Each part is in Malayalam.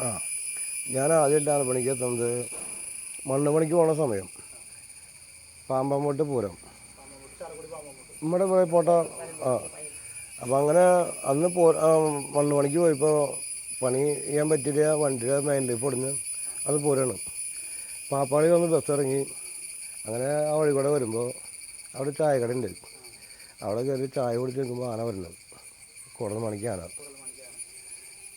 ആ. ഞാൻ ആദ്യമായിട്ടാണ് ആനപ്പണിക്ക് എത്തുന്നത്. മണ്ണ് പണിക്ക് പോണ സമയം. പാമ്പമ്മോട്ട് പൂരം. നമ്മുടെ പോയി പോട്ട ആ. അപ്പം അങ്ങനെ അന്ന് പോ മണ്ണ് പണിക്ക് പോയപ്പോൾ പണി ചെയ്യാൻ പറ്റില്ല വണ്ടിയുടെ മൈൻഡിൽ പൊടിഞ്ഞ് അത് പോരാണ്. പാപ്പാളി വന്ന് ബസ് ഇറങ്ങി. അങ്ങനെ ആ വഴി കൂടെ വരുമ്പോൾ അവിടെ ചായ കട ഉണ്ട്. അവിടെ കയറി ചായ കുടിച്ച് നിൽക്കുമ്പോൾ ആന വരുന്നത് കുറഞ്ഞ മണിക്ക്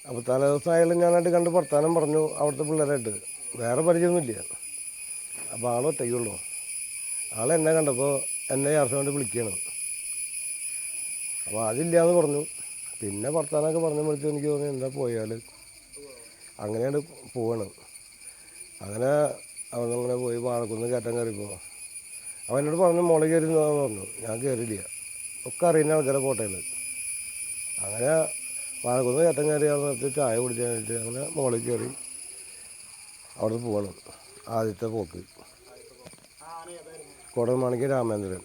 അപ്പോൾ തലേ ദിവസം ആയാലും ഞാനായിട്ട് കണ്ട് വർത്താനം പറഞ്ഞു അവിടുത്തെ പിള്ളേരായിട്ട്. വേറെ പരിചയമൊന്നുമില്ല. അപ്പോൾ ആൾ ഒറ്റയ്ക്കുള്ളൂ ആൾ എന്നെ കണ്ടപ്പോൾ എന്നെ ചാർച്ച കൊണ്ട് വിളിക്കുകയാണ് അപ്പോൾ അതില്ലാന്ന് പറഞ്ഞു. പിന്നെ വർത്താനമൊക്കെ പറഞ്ഞു വിളിച്ച് എനിക്ക് തോന്നി എന്താ പോയാൽ അങ്ങനെയാണ് പോവാണ്. അങ്ങനെ അവനങ്ങനെ പോയി വാഴക്കുന്ന് കയറ്റം കയറിപ്പോൾ അവൻ എന്നോട് പറഞ്ഞു മുളക് കയറി പറഞ്ഞു. ഞാൻ കയറിയില്ല. ഒക്കെ അറിയുന്ന ആൾക്കാരെ കോട്ടയിൽ അങ്ങനെ വാഴക്കുന്ന് ചേട്ടൻ കയറി അവിടെ നിർത്തി ചായ കുടിക്കാനായിട്ട് അങ്ങനെ മോളിൽ കയറി അവിടെ പോവാണ്. ആദ്യത്തെ പോക്ക്. കോടൽമാണിക്ക് രാമേന്ദ്രൻ.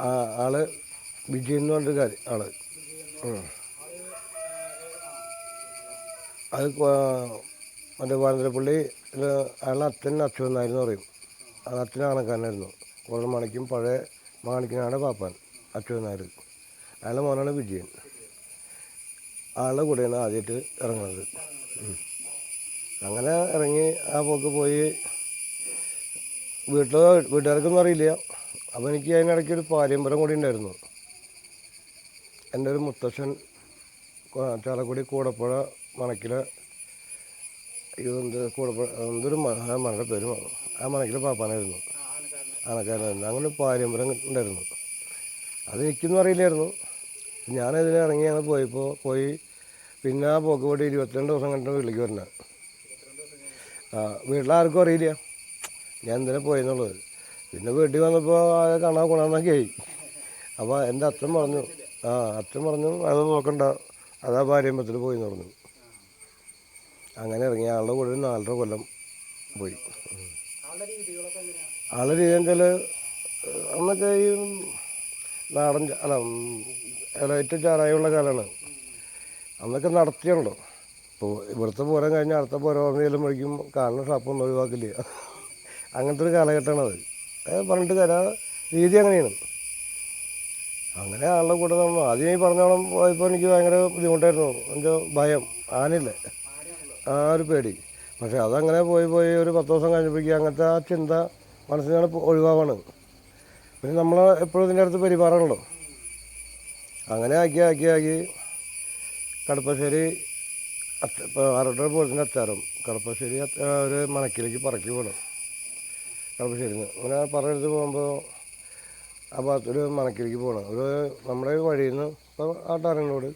ആ ആൾ വിജയൻ എന്ന് പറഞ്ഞിട്ട് കാര്യം ആൾ. അത് മറ്റേ വാനന്തരപ്പള്ളി അയാളുടെ അച്ഛൻ അച്ഛൻ എന്നായിരുന്നു പറയും. അത് അച്ഛൻ ആണക്കാരനായിരുന്നു കുറേ മണിക്കും പഴയ മാണിക്കനാണ് പാപ്പാൻ അച്ഛനാർ അയാളുടെ മോനാണ് വിജയൻ. ആളുടെ കൂടെയാണ് ആദ്യമായിട്ട് ഇറങ്ങുന്നത്. അങ്ങനെ ഇറങ്ങി ആ പോക്ക് പോയി. വീട്ടിലോ വീട്ടുകാർക്കൊന്നും അറിയില്ല. അപ്പോൾ എനിക്ക് അതിനിടയ്ക്ക് ഒരു പാരമ്പര്യം കൂടി ഉണ്ടായിരുന്നു. എന്റെ ഒരു മുത്തശ്ശൻ ചാലക്കുടി കൂടപ്പുഴ മണക്കിലെ ഇത് എന്ത് കൂടപ്പുഴ എന്തൊരു മ- പേരും. ആ മണക്കിലെ പാപ്പാനായിരുന്നു. ആനക്കാരനായിരുന്നു അങ്ങനെ ഒരു പാരമ്പര്യം ഉണ്ടായിരുന്നു. അത് എനിക്കൊന്നും അറിയില്ലായിരുന്നു. ഞാനതിന് ഇറങ്ങി അങ്ങനെ പോയപ്പോൾ പോയി പിന്നെ ആ പോക്ക് പോയിട്ട് ഇരുപത്തിരണ്ട് ദിവസം കണ്ടിട്ട് വീട്ടിലേക്ക് വരണേ. ആ വീട്ടിലാർക്കും അറിയില്ല. ഞാൻ എന്തിനാ പോയെന്നുള്ളത്. പിന്നെ വീട്ടിൽ വന്നപ്പോൾ അത് കാണാൻ കൊണ്ടാന്നൊക്കെ ആയി. അപ്പോൾ എന്റെ അച്ഛൻ പറഞ്ഞു ആ അച്ഛൻ പറഞ്ഞു അത് നോക്കണ്ട. അതാ പാരമ്പര്യത്തിൽ പോയി എന്ന് പറഞ്ഞു. അങ്ങനെ ഇറങ്ങി. ആളുടെ കൂടെ നാലര കൊല്ലം പോയി. എങ്ങനെയാ ആളുടെ അന്നൊക്കെ ഈ നാടൻ അല്ല ഏറ്റവും ചാരായുള്ള കാലമാണ് അന്നൊക്കെ നടത്തിയാണല്ലോ. ഇപ്പോൾ ഇവിടുത്തെ പൂരം കഴിഞ്ഞാൽ അടുത്ത പൂരം ഓർമ്മയിലും ചെല്ലുമ്പോഴേക്കും കാണുന്ന ഷാപ്പൊന്നും ഒഴിവാക്കില്ല. അങ്ങനത്തെ ഒരു കാലഘട്ടമാണത്. അത് പറഞ്ഞിട്ട് തരാം രീതി അങ്ങനെയാണ്. അങ്ങനെ ആളുടെ കൂടെ നമ്മൾ ആദ്യം ഈ പറഞ്ഞോളം പോയപ്പോൾ എനിക്ക് ഭയങ്കര ബുദ്ധിമുട്ടായിരുന്നു. എന്റെ ഭയം ആനയില്ലേ. ആ ഒരു പേടി. പക്ഷെ അതങ്ങനെ പോയി പോയി ഒരു പത്ത് ദിവസം കഴിഞ്ഞപ്പോഴേക്കും അങ്ങനത്തെ ആ ചിന്ത മനസ്സിനാണ് ഒഴിവാവാണ് പിന്നെ നമ്മൾ എപ്പോഴും ഇതിന്റെ അടുത്ത് പെരുമാറണല്ലോ അങ്ങനെ ആക്കി ആക്കി ആക്കി കടപ്പശ്ശേരി ആറോട്ട പോലത്തിന്റെ അച്ചാരം കടപ്പശ്ശേരി ഒരു മനക്കിലേക്ക് പറക്കി പോകണം കടപ്പശ്ശേരി നിന്ന് അങ്ങനെ പറഞ്ഞെടുത്ത് പോകുമ്പോൾ ആ ഭാഗത്തൊരു മനക്കിലേക്ക് പോകണം. ഒരു നമ്മുടെ വഴിയിൽ നിന്ന് ഇപ്പോൾ ആ ടാറിനോട്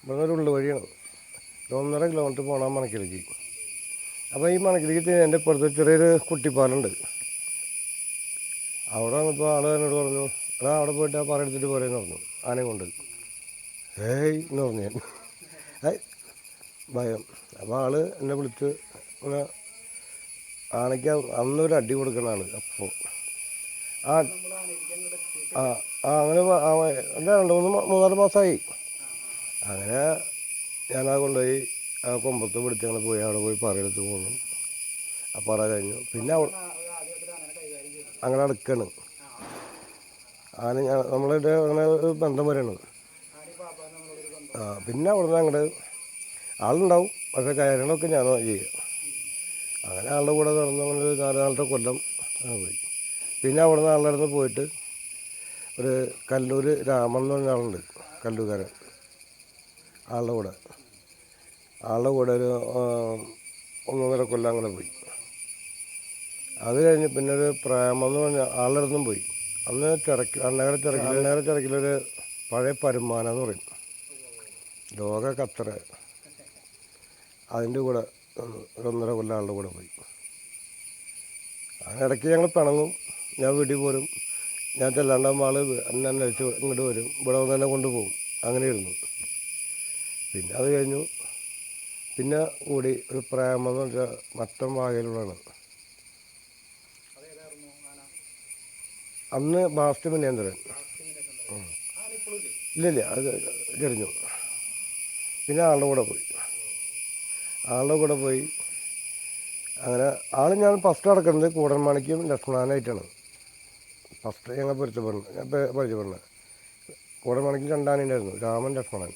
ഇവിടുന്ന് ഒരു ഉള്ളു വഴിയാണ് ഒന്നര കിലോമീറ്റർ പോകണം ആ മനക്കിലേക്ക് അപ്പോൾ ഈ മനക്കിലേക്ക് എന്റെ ഇപ്പുറത്ത് ചെറിയൊരു കുട്ടിപ്പാലുണ്ട് അവിടെ വന്നപ്പോൾ ആൾ എന്നോട് പറഞ്ഞു എടാ അവിടെ പോയിട്ട് ആ എടുത്തിട്ട് പോരെന്ന് പറഞ്ഞു. ആനയും കൊണ്ട് ഏയ് എന്ന് പറഞ്ഞു ഞാൻ. ഏയ് ഭയം. അപ്പോൾ ആൾ എന്നെ വിളിച്ച് ഇങ്ങനെ ആനയ്ക്ക് അന്നൊരു അടി കൊടുക്കുന്ന ആൾ അപ്പോൾ ആ ആ ആ അങ്ങനെ എന്താ രണ്ട് മൂന്ന് മൂന്നാൽ മാസമായി അങ്ങനെ ഞാനത് കൊണ്ടുപോയി ആ കൊമ്പത്ത് പിടിച്ച് അങ്ങനെ പോയി അവിടെ പോയി പറയെടുത്ത് പോന്നു. ആ പറ കഴിഞ്ഞു. പിന്നെ അവിടെ ആ- ആദ്യമായിട്ട് ആനനെ കൈകാര്യം ചെയ്യുന്നത് അങ്ങനെ അടുക്കാണ് ആന നമ്മളുടെ അങ്ങനെ ഒരു ബന്ധം വരെയാണ് ആ പിന്നെ അവിടെ നിന്ന് അങ്ങോട്ട് ആളുണ്ടാവും. പക്ഷേ കാര്യങ്ങളൊക്കെ ഞാൻ ചെയ്യുക അങ്ങനെ ആളുടെ കൂടെ നടന്ന് അങ്ങനെ ഒരു നാലാളുടെ കൊല്ലം പോയി. പിന്നെ അവിടെ നിന്ന് ആളുടെ അടുത്ത് പോയിട്ട് ഒരു കല്ലൂർ രാമൻ എന്ന് പറഞ്ഞ ആളുണ്ട് കല്ലൂക്കാരൻ ആളുടെ കൂടെ. ആളുടെ കൂടെ ഒരു ഒന്നൊന്നര കൊല്ലം അങ്ങനെ പോയി. അത് കഴിഞ്ഞ് പിന്നെ ഒരു പ്രേമെന്ന് പറഞ്ഞ ആളുടെ അടുത്തും പോയി. അന്ന് ചിറക്കി അണ്ണകര ചിറക്കി അണ്ണകര ചിറക്കിലൊരു പഴയ പരുമാനം എന്ന് പറയും. ലോക കത്തറ അതിന്റെ കൂടെ ഒന്നര കൊല്ലം ആളുടെ കൂടെ പോയി. അതിനിടയ്ക്ക് ഞങ്ങൾ പിണങ്ങും. ഞാൻ വീട്ടിൽ പോരും. ഞാൻ ചെല്ലാണ്ടാകുമ്പോൾ ആൾ എന്നെ അന്വേഷിച്ച് ഇങ്ങോട്ട് വരും. ഇവിടെ വന്ന് തന്നെ കൊണ്ടുപോകും. അങ്ങനെയായിരുന്നു പിന്നെ അത് കഴിഞ്ഞു. പിന്നെ കൂടി ഒരു പ്രേമെന്ന് വെച്ചാൽ മറ്റം വാകയിലുള്ളതാണ് അതേതായിരുന്നു ആന അന്ന് ബാസ്റ്റ് മുനേന്ദ്രൻ ഇല്ലില്ല അത് ചെറിഞ്ഞു പിന്നെ ആളുടെ കൂടെ പോയി. ആളുടെ കൂടെ പോയി. അങ്ങനെ ആൾ ഞാൻ ഫസ്റ്റ് നടക്കുന്നത് കൂടൻമാണിക്കും ലക്ഷ്മണാനായിട്ടാണ്. ഫസ്റ്റ് ഞങ്ങൾ പരിചയപ്പെടുന്നത് ഞാൻ പരിചയപ്പെടുന്നത്. കൂടൻമാണിക്കും രണ്ടാനുണ്ടായിരുന്നു രാമൻ ലക്ഷ്മണൻ.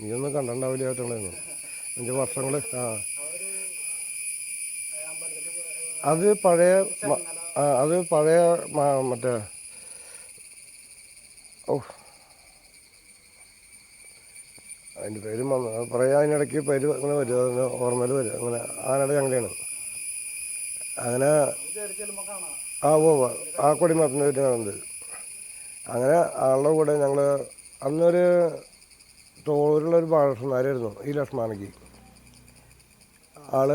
നീ ഒന്നും കണ്ടിട്ടുണ്ടാവില്ല ആയിട്ടുണ്ടായിരുന്നു അഞ്ച് വർഷങ്ങൾ ആ. അത് പഴയ അത് പഴയ മറ്റേ ഓ അതിന്റെ പേര് വന്ന് പറയാൻ അതിനിടയ്ക്ക് പേര് അങ്ങനെ വരും അതിന് ഓർമ്മയിൽ വരും. അങ്ങനെ ആനയുടെ ചങ്ങലയാണ് അങ്ങനെ ആ ഓ ആ കൊടി മറന്നു നടന്നത്. അങ്ങനെ ആളുടെ കൂടെ ഞങ്ങൾ അന്നൊരു തോളിലുള്ളൊരു ബാലകൃഷ്ണനാരായിരുന്നു ഈ ലക്ഷ്മണക്ക് ആൾ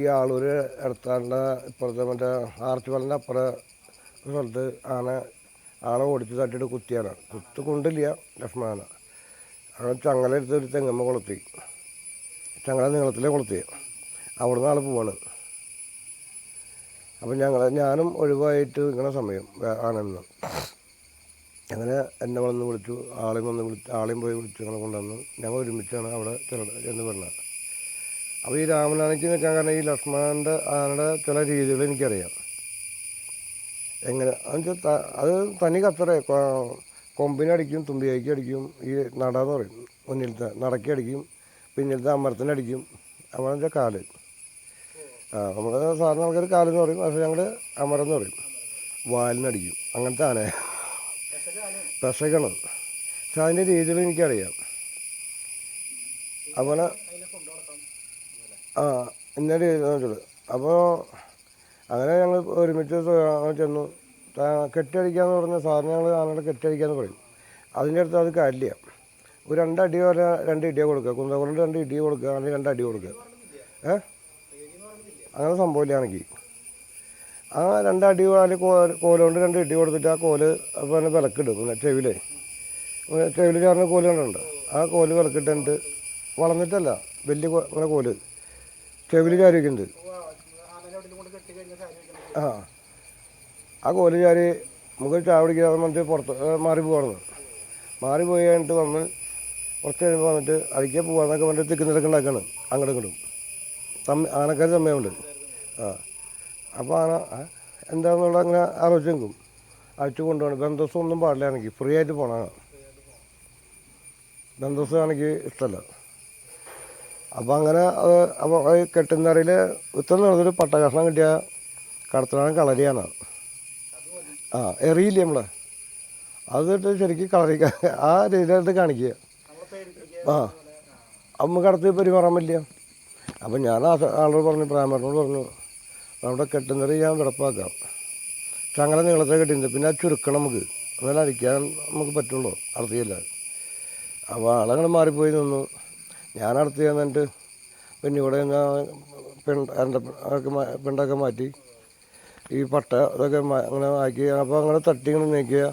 ഈ ആളൂര് എടുത്താണ്ട ഇപ്പുറത്തെ മറ്റേ ആർച്ച് പാലിന്റെ അപ്പുറം സ്ഥലത്ത് ആന ആളെ ഓടിച്ച് തട്ടിയിട്ട് കുത്തിയാണ്. കുത്ത് കൊണ്ടില്ല ലക്ഷ്മണന. അങ്ങനെ ചങ്ങല എടുത്ത് ഒരു തെങ്ങമ്മ കൊളുത്തി. ചങ്ങല നീളത്തിലെ കൊളുത്തി. അവിടുന്ന് ആൾ പോവാണ്. അപ്പം ഞങ്ങൾ ഞാനും ഒഴിവായിട്ട് നിൽക്കണ സമയം ആണെന്ന്. അങ്ങനെ എന്നെ വന്ന് വിളിച്ചു ആളെയും വന്ന് വിളിച്ചു ആളെയും പോയി വിളിച്ചു അങ്ങനെ കൊണ്ടുവന്നു ഞങ്ങൾ ഒരുമിച്ചാണ് അവിടെ എന്ന് പറഞ്ഞത് അപ്പോൾ ഈ രാമനാണിക്ക് നിൽക്കാൻ കാരണം ഈ ലക്ഷ്മണന്റെ ആനയുടെ ചില രീതികൾ എനിക്കറിയാം. എങ്ങനെ? എന്നുവെച്ചാൽ അത് തനി കത്തറേ കൊമ്പിനടിക്കും തുമ്പിയായിക്ക് അടിക്കും ഈ നട എന്ന് പറയും. മുന്നിലത്തെ നടക്കി അടിക്കും പിന്നിലത്തെ അമരത്തിനടിക്കും വെച്ചാൽ കാൽ. ആ നമ്മൾ സാധാരണ ആൾക്കാർ കാലെന്ന് പറയും. പക്ഷേ ഞങ്ങൾ അമരം എന്ന് പറയും. വാലിനടിക്കും. അങ്ങനത്തെ ആന. പെസകാണ് പക്ഷെ അതിന്റെ രീതികൾ എനിക്കറിയാം. അതുപോലെ ആ ഇന്നലെ രീതിയിൽ അപ്പോൾ അങ്ങനെ ഞങ്ങൾ ഒരുമിച്ച് ചെന്നു. കെട്ടിയടിക്കാന്ന് പറഞ്ഞ സാറിന് ഞങ്ങൾ ആനയുടെ കെട്ടിയടിക്കാന്ന് പറയും. അതിന്റെ അടുത്ത് അത് കാര്യമില്ല. ഒരു രണ്ടടി വരെ രണ്ട് ഇടിയ കൊടുക്കുക. കുന്തകുളം രണ്ട് ഇടി കൊടുക്കുക. അല്ലെങ്കിൽ രണ്ട് അടി കൊടുക്കുക. ഏ? അങ്ങനെ സംഭവമില്ലാണെങ്കിൽ ആ രണ്ടടി അതിൽ കോലുകൊണ്ട് രണ്ട് ഇടി കൊടുത്തിട്ട് ആ കോൽ അപ്പോൾ തന്നെ വിലക്കിടും. ഇങ്ങനെ ചെവിലേ. ചെവിൽ ചേർന്ന കോൽ കണ്ടുണ്ട് ആ കോൽ വിലക്കിട്ടുണ്ട് വളർന്നിട്ടല്ല. വലിയ കോൽ. ചെവിൽ ചാരി വയ്ക്കുന്നത് ആ. ആ കോൽ ചാരി നമുക്ക് ചാവടിക്കാതെ വന്നിട്ട് പുറത്ത് മാറി പോകണം മാറി പോയി കഴിഞ്ഞിട്ട് വന്ന് കുറച്ച് കഴിയുമ്പോൾ വന്നിട്ട് അടിക്കാൻ പോകാന്നൊക്കെ പറഞ്ഞിട്ട് തിക്കുന്നിടക്ക് ഉണ്ടാക്കാണ്. അങ്ങോട്ടും ഇങ്ങോട്ടും. തമ്മി ആനക്കാർ തമ്മിയുണ്ട് ആ. അപ്പോൾ ആന എന്താണെന്നുള്ള അങ്ങനെ ആലോചിച്ച് നിൽക്കും അടിച്ചു കൊണ്ടുപോകണം. ബന്ധസ്സൊന്നും പാടില്ല എനിക്ക് ഫ്രീ ആയിട്ട് പോകണം ബന്ധസ്സാണെങ്കിൽ ഇഷ്ടമല്ല. അപ്പോൾ അങ്ങനെ അത് കെട്ടുന്നറിയിൽ ഇത്ര നടന്നൊരു പട്ടകഷ്ണം കിട്ടിയ കടത്തലാണ് കളരിയാണ്. ആ എറിയില്ലേ നമ്മളെ? അതിട്ട് ശരിക്കും കളറി ആ രീതിയിലായിട്ട് കാണിക്കുക ആ അമ്മ കടത്തി പെരുമാറാമില്ല അപ്പം ഞാൻ ആ ആളോട് പറഞ്ഞു പ്രാമറിനോട് പറഞ്ഞു അവിടെ കെട്ടുന്നറി ഞാൻ വെളുപ്പാക്കാം പക്ഷെ അങ്ങനെ നീളത്തെ കെട്ടിയിട്ടുണ്ട് പിന്നെ അത് ചുരുക്കണം നമുക്ക്. എന്നാലും അടിക്കാൻ നമുക്ക് പറ്റുള്ളൂ. അടത്തിയില്ല അപ്പോൾ ആളങ്ങനെ മാറിപ്പോയി നിന്നു. ഞാൻ അടുത്ത് ചെന്നിട്ട് പിന്നെ ഇവിടെ നിന്ന് പിണ്ട എന്റെ അതൊക്കെ പിണ്ടൊക്കെ മാറ്റി ഈ പട്ട ഇതൊക്കെ അങ്ങനെ ആക്കി അപ്പോൾ അങ്ങനെ തട്ടി ഇങ്ങനെ നീക്കിയ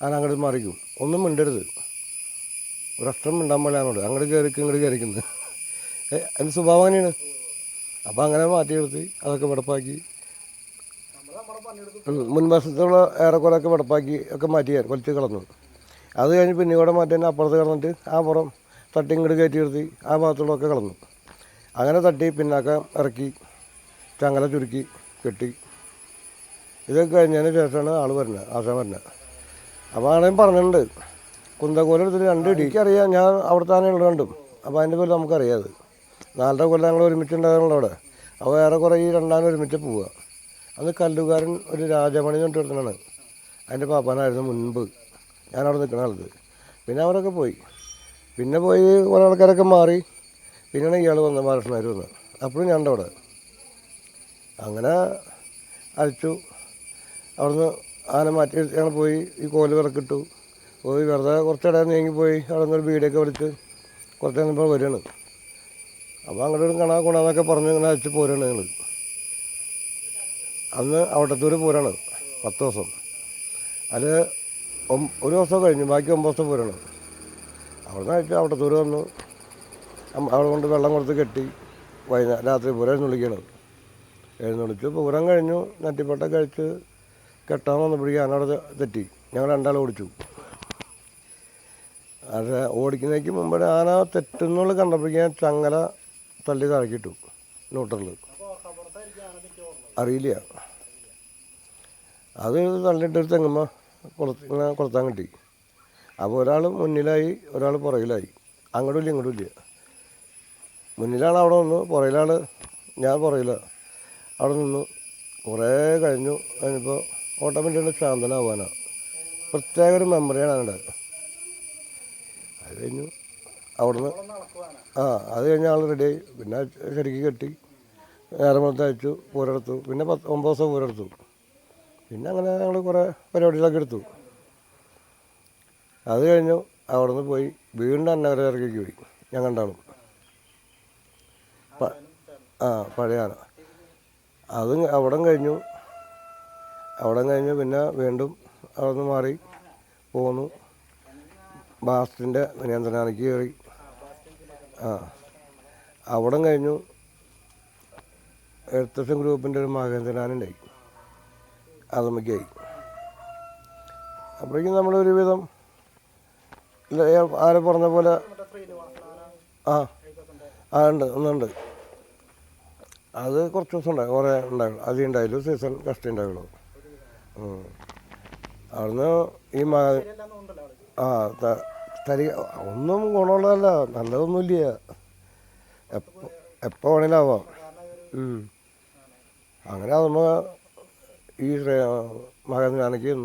ഞാൻ അങ്ങോട്ട് മറിക്കും. ഒന്നും മിണ്ടരുത്. ഒരഷ്ടം മിണ്ടാൻ പോലെ അങ്ങോട്ട്. അങ്ങോട്ട് കയറിക്കും ഇങ്ങോട്ട് കയറിക്കുന്നത് എന്റെ സ്വഭാവം അങ്ങനെയാണ്. അപ്പോൾ അങ്ങനെ മാറ്റി നിർത്തി അതൊക്കെ വെടപ്പാക്കി. മുൻവശത്തുള്ള ഏറെക്കുറെയൊക്കെ വെടപ്പാക്കി ഒക്കെ മാറ്റിയാൽ കൊലത്തി കളഞ്ഞു. അത് കഴിഞ്ഞ് പിന്നെ ഇവിടെ മാറ്റി തന്നെ അപ്പുറത്ത് കിടന്നിട്ട് ആ പുറം തട്ടി ഇങ്ങോട്ട് കയറ്റി നിർത്തി. ആ ഭാഗത്തുള്ളതൊക്കെ കളഞ്ഞു. അങ്ങനെ തട്ടി പിന്നാക്കം ഇറക്കി ചങ്ങല ചുരുക്കി കെട്ടി. ഇതൊക്കെ കഴിഞ്ഞതിന് ശേഷമാണ് ആൾ വരുന്നത് ആശാൻ വരുന്നത്. അപ്പോൾ ആളെയും പറഞ്ഞിട്ടുണ്ട്. കുന്തക്കോല എടുത്തിട്ട് രണ്ട് ഇടി. എനിക്കറിയാം ഞാൻ അവിടെ തന്നെ ഉള്ളത് കണ്ടും. അപ്പോൾ അതിന്റെ പേര് നമുക്കറിയാം അത്. നാലര കൊല്ലം ഞങ്ങൾ ഒരുമിച്ചുണ്ടാകാനുള്ള അവിടെ. അപ്പോൾ വേറെ കുറേ ഈ രണ്ടാം ഒരുമിച്ച് പോവുക. അന്ന് കല്ലുകാരൻ ഒരു രാജമണി പറഞ്ഞിട്ട് ഒരുത്തനാണ്. അതിന്റെ പാപ്പാനായിരുന്നു മുൻപ്. ഞാൻ നിൽക്കുന്ന കാലത്ത് പിന്നെ അവരൊക്കെ പോയി. പിന്നെ പോയി കുറേ ആൾക്കാരൊക്കെ മാറി. പിന്നെയാണ് ഇയാൾ വന്നത് മഹാരാഷ്ട്രനാർ വന്നത്. അപ്പോഴും ഞാൻ അവിടെ അങ്ങനെ അഴിച്ചു അവിടുന്ന് ആന മാറ്റി ഞങ്ങൾ പോയി ഈ കോൽ വിറക്കിട്ടു. പോയി വെറുതെ കുറച്ചിടെ നീങ്ങി പോയി അവിടെ നിന്ന് ഒരു വീടൊക്കെ വിളിച്ച് കുറച്ച് കഴിഞ്ഞപ്പോൾ വരികയാണ്. അപ്പോൾ അങ്ങോട്ട് കണാ കൊണ്ടാന്നൊക്കെ പറഞ്ഞ് ഇങ്ങനെ അഴിച്ച് പോരാണ് ഞങ്ങൾ അന്ന് അവിടത്തൂർ പോരാണ് പത്ത് ദിവസം. അത് ഒരു ദിവസം കഴിഞ്ഞു ബാക്കി ഒമ്പത് ദിവസം പൂരാണ്. അവിടെ നിന്ന് അയച്ചു അവിടത്തൂർ വന്നു അവിടെ കൊണ്ട് വെള്ളം കൊടുത്ത് കെട്ടി വൈകുന്നേരം രാത്രി പൂരം എഴുന്നള്ളിക്കണം എഴുന്നള്ളിച്ച് പൂരം കഴിഞ്ഞു നെറ്റിപ്പട്ട കഴിച്ച് കെട്ടാൻ വന്നപ്പോഴേക്കും ഞാനവിടെ തെറ്റി. ഞങ്ങൾ രണ്ടാൾ ഓടിച്ചു. അത് ഓടിക്കുന്നതിന് മുമ്പേ ആന തെറ്റുന്നുള്ള കണ്ടപ്പോഴേക്കും ചങ്ങല തള്ളി താഴെക്കിട്ടു തെറ്റി അറിയില്ല. അത് തള്ളിയിട്ടൊരു തെങ്ങുമ്പോൾ കുളത്ത് ഇങ്ങനെ കുളത്താൻ കിട്ടി. അപ്പോൾ ഒരാൾ മുന്നിലായി ഒരാൾ പുറകിലായി. അങ്ങോട്ടും ഇല്ല ഇങ്ങോട്ടും ഇല്ല. മുന്നിലാണ് അവിടെ നിന്ന് പുറകിലാൾ ഞാൻ പുറകില. അവിടെ നിന്നു കുറേ കഴിഞ്ഞു. അതിനിപ്പോൾ ഓട്ടോമാറ്റിക്കലി ശാന്തനാവാനാണ് പ്രത്യേക ഒരു മെമ്മറിയാണ് അവിടെ. അത് കഴിഞ്ഞു. അവിടുന്ന് ആ അത് കഴിഞ്ഞ് ആൾ റെഡിയായി പിന്നെ ശരിക്ക് കെട്ടി. നേരം മൊത്തം അയച്ചു പൂരെടുത്തു പിന്നെ പത്ത് ഒമ്പത് ദിവസം പൂരെടുത്തു പിന്നെ അങ്ങനെ ഞങ്ങൾ കുറേ പരിപാടികളൊക്കെ എടുത്തു. അത് കഴിഞ്ഞു അവിടെ നിന്ന് പോയി വീണ്ടും അന്നവരെ ഇറക്കിക്ക് പോയി. ഞാൻ കണ്ടാളും ആ പഴയ ആന അത് അവിടം കഴിഞ്ഞു. അവിടം കഴിഞ്ഞു പിന്നെ വീണ്ടും അവിടെ നിന്ന് മാറി പോന്നു. ബാസ്റ്റിന്റെ നിയന്ത്രണാനിക്ക് കയറി. ആ. അവിടം കഴിഞ്ഞു. എഴുത്തച്ഛൻ ഗ്രൂപ്പിന്റെ ഒരു മഹേന്ദ്രനാനുണ്ടായി അതമ്മയ്ക്കായി. അപ്പോഴേക്കും നമ്മളൊരുവിധം ആരെ പറഞ്ഞ പോലെ ആ ആ ഉണ്ട് ഒന്നുണ്ട്. അത് കുറച്ച് ദിവസം ഉണ്ടായി കുറേ ഉണ്ടായുള്ളൂ അധികം ഉണ്ടായില്ല സീസൺ കഷ്ടം ഉണ്ടായുള്ളൂ. അവിടുന്ന് ഈ ആൾ ആ തരി ഒന്നും ഗുണമുള്ളതല്ല നല്ലതൊന്നുമില്ല. എപ്പോൾ എപ്പോൾ വേണേലും ആവാം. അങ്ങനെ അതുമ്പോൾ ഈ മകനാണെങ്കിൽ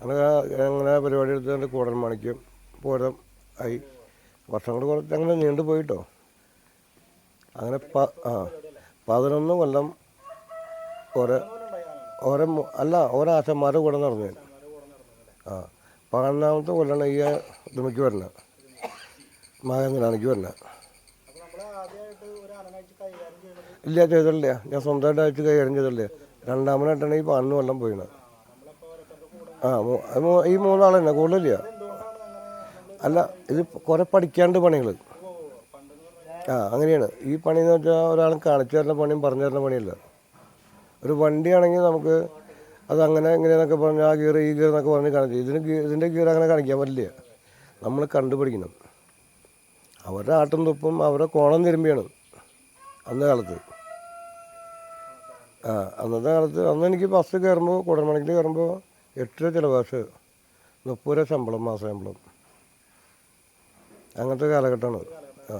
അങ്ങനെ അങ്ങനെ പരിപാടി എടുത്തുകൊണ്ട് കൂടൻ മണിക്കും പൂരം ആയി. വർഷങ്ങൾ കുറച്ച് അങ്ങനെ നീണ്ടു പോയിട്ടോ. അങ്ങനെ പ ആ പതിനൊന്ന് കൊല്ലം ഓരോ ഓരോ അല്ല ഓരോ ആശന്മാരുടെ കൂടെ നടന്നു ഞാൻ. ആ പതിനൊന്നാമത്തെ കൊല്ലാണ് ഈ ഇതുമയ്ക്ക് വരണ മകനാനയ്ക്ക് വരണ ഇല്ല ചെയ്തിട്ടില്ല. ഞാൻ സ്വന്തമായിട്ട് അയച്ച് കൈകാര്യം ചെയ്തിട്ടില്ല. രണ്ടാമനായിട്ടാണ് ഈ പതിനൊന്ന് കൊല്ലം പോയിണത് ആ ഈ മൂന്നാൾ തന്നെ കൂടുതലില്ല അല്ല ഇത് കുറേ പഠിക്കാണ്ട് പണികൾ ആ അങ്ങനെയാണ്. ഈ പണി എന്ന് വെച്ചാൽ ഒരാൾ കാണിച്ചു തരുന്ന പണിയും പറഞ്ഞു തരുന്ന പണിയല്ല. ഒരു വണ്ടിയാണെങ്കിൽ നമുക്ക് അത് അങ്ങനെ എങ്ങനെയെന്നൊക്കെ പറഞ്ഞ് ആ ഗിയർ ഈ ഗിയർ എന്നൊക്കെ പറഞ്ഞ് കാണിച്ചു ഇതിന് ഇതിന്റെ ഗിയർ അങ്ങനെ കാണിക്കാൻ പറ്റില്ല. നമ്മൾ കണ്ടുപിടിക്കണം. അവരുടെ ആട്ടും തുപ്പും അവരുടെ കോണം തിരുമ്പിയാണ് അന്ന കാലത്ത്. ആ അന്നത്തെ കാലത്ത് അന്ന് എനിക്ക് ബസ് കയറുമ്പോൾ കുടമണിക്കിൽ കയറുമ്പോൾ എട്ട് രൂപ ചിലവാസ് മുപ്പത് ശമ്പളം മാസ ശമ്പളം. അങ്ങനത്തെ കാലഘട്ടമാണ്. ആ.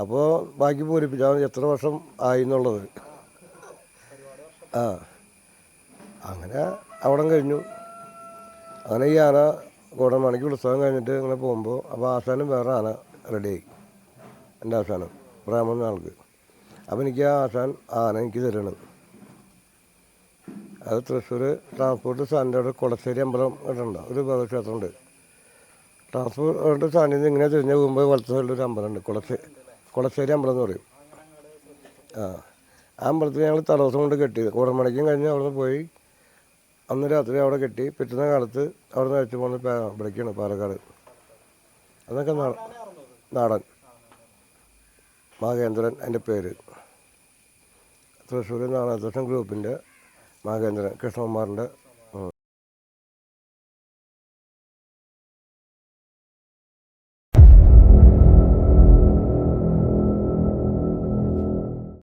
അപ്പോൾ ബാക്കി പൂരിപ്പിച്ചാൽ എത്ര വർഷം ആയി എന്നുള്ളത് ആ. അങ്ങനെ അവിടം കഴിഞ്ഞു. അങ്ങനെ ഈ ആന കോടമണിക്ക് ഉത്സവം കഴിഞ്ഞിട്ട് ഇങ്ങനെ പോകുമ്പോൾ അപ്പോൾ ആശാനും വേറെ ആന റെഡിയായി. എന്റെ ആശാനും ബ്രാഹ്മണ അപ്പോൾ എനിക്ക് ആ ആശാൻ ആന എനിക്ക് തരണം. അത് തൃശ്ശൂർ ട്രാൻസ്പോർട്ട് സ്റ്റാൻഡേർഡ് കുളശ്ശേരി അമ്പലം ഇടണ്ട ഒരു ഭഗവക്ഷേത്രമുണ്ട് ട്രാൻസ്പോർട്ട് സ്റ്റാൻഡിൽ നിന്ന് ഇങ്ങനെ തിരിഞ്ഞ് പോകുമ്പോൾ വലത്ത് ഒരു അമ്പലമുണ്ട്. കുളശ്ശേരി കുളശ്ശേരി അമ്പലം എന്ന് പറയും. ആ ആ അമ്പലത്തിൽ ഞങ്ങൾ തലവസം കൊണ്ട് കെട്ടി. കൂടമണിക്കും കഴിഞ്ഞ് അവിടെ നിന്ന് പോയി. അന്ന് രാത്രി അവിടെ കെട്ടി. പിറ്റുന്ന കാലത്ത് അവിടെ നിന്ന് അയച്ചു പോകുന്ന ഇവിടേക്കാണ് പാലക്കാട്. അതൊക്കെ നാടൻ. മഹേന്ദ്രൻ എന്റെ പേര്. തൃശ്ശൂർ നാണയത്തക്ഷൻ ഗ്രൂപ്പിന്റെ മഹേന്ദ്രൻ കൃഷ്ണകുമാറിന്റെ